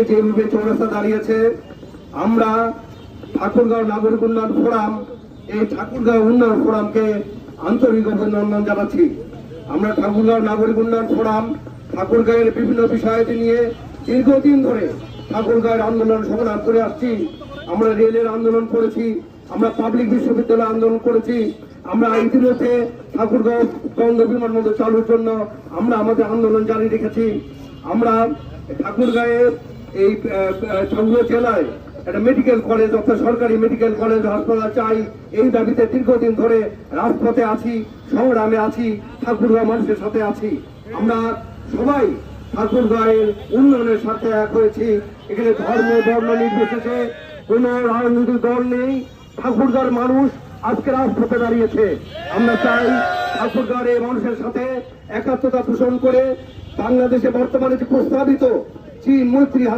আজকে যেভাবে চৌরাস্তা দাঁড়িয়েছে, আমরা ঠাকুরগাঁও নাগরিক উন্নয়ন ফোরাম, এই ঠাকুরগাঁও উন্নয়ন ফোরামকে আন্তরিক অভিনন্দন জানাচ্ছি। আমরা ঠাকুরগাঁও নাগরিক উন্নয়ন ফোরাম ঠাকুরগাঁয়ের বিভিন্ন বিষয়াদি নিয়ে দীর্ঘদিন ধরে ঠাকুরগাঁয়ের আন্দোলন সংগ্রাম করে আসছি। আমরা রেলের আন্দোলন করেছি, আমরা পাবলিক বিশ্ববিদ্যালয় আন্দোলন করেছি, আমরা ইতিমধ্যে ঠাকুরগাঁও বঙ্গ বিমানবন্দর চালুর জন্য আমরা আমাদের আন্দোলন জারি রেখেছি। আমরা ঠাকুরগাঁয়ে এই আহ, জেলায় একটা মেডিকেল কলেজ অর্থাৎ সরকারি মেডিকেল কলেজ হাসপাতাল চাই। এই দাবিতে দীর্ঘদিন ধরে রাজপথে আছি সংগ্রামে আছি ঠাকুরগাঁও মানুষের সাথে আছি। আমরা সবাই ঠাকুরগাঁয়ের উন্নয়নের সাথে এক হয়েছি। এখানে ধর্ম বর্ণ নির্বিশেষে কোন রাজনৈতিক দল নেই। ঠাকুরগাঁর মানুষ আজকে রাজপথে দাঁড়িয়েছে। আমরা চাই ঠাকুরগাঁর এই মানুষের সাথে একাত্মতা পোষণ করে বাংলাদেশে বর্তমানে যে প্রস্তাবিত চীন মৈত্রী